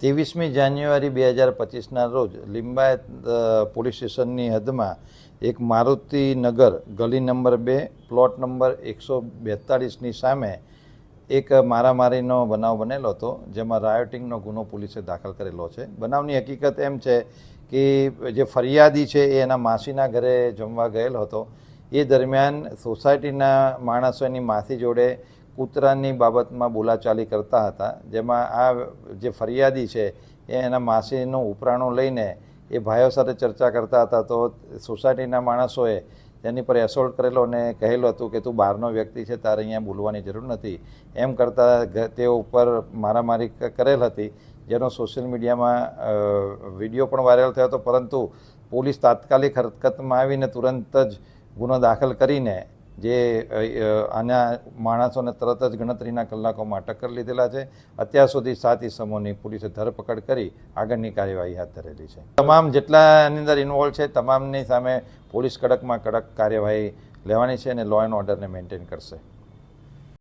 ત્રેવીસમી જાન્યુઆરી બે હજાર પચીસના રોજ લિંબાયત પોલીસ સ્ટેશનની હદમાં એક મારુતિ નગર ગલી નંબર બે, પ્લોટ નંબર એકસો બેતાળીસની સામે એક મારામારીનો બનાવ બનેલો હતો, જેમાં રાયોટિંગનો ગુનો પોલીસે દાખલ કરેલો છે. બનાવની હકીકત એમ છે કે જે ફરિયાદી છે એ એના માસીના ઘરે જમવા ગયેલો હતો. એ દરમિયાન સોસાયટીના માણસો એની માસી જોડે કૂતરાની બાબતમાં બોલાચાલી કરતા હતા, જેમાં આ જે ફરિયાદી છે, એ એના માસીનું ઉપરાણું લઈને એ ભાઈઓ સાથે ચર્ચા કરતા હતા. તો સોસાયટીના માણસોએ તેની પર એસોલ્ટ કરેલો અને કહેલું હતું કે, તું બહારનો વ્યક્તિ છે, તારે અહીંયા બોલવાની જરૂર નથી. એમ કરતાં તે ઉપર મારામારી કરેલ હતી, જેનો સોશિયલ મીડિયામાં વીડિયો પણ વાયરલ થયો હતો. પરંતુ પોલીસ તાત્કાલિક હરકતમાં આવીને તુરંત જ ગુનો દાખલ કરીને જે આના માણસોને તરત જ ગણતરીના કલાકોમાં અટક કરી લીધેલા છે. અત્યાર સુધી સાત ઇસમોની પોલીસે ધરપકડ કરી આગળની કાર્યવાહી હાથ ધરેલી છે. તમામ જેટલા એની અંદર ઇન્વોલ્વ છે, તમામની સામે પોલીસ કડકમાં કડક કાર્યવાહી લેવાની છે અને લો એન્ડ ઓર્ડરને મેન્ટેન કરશે.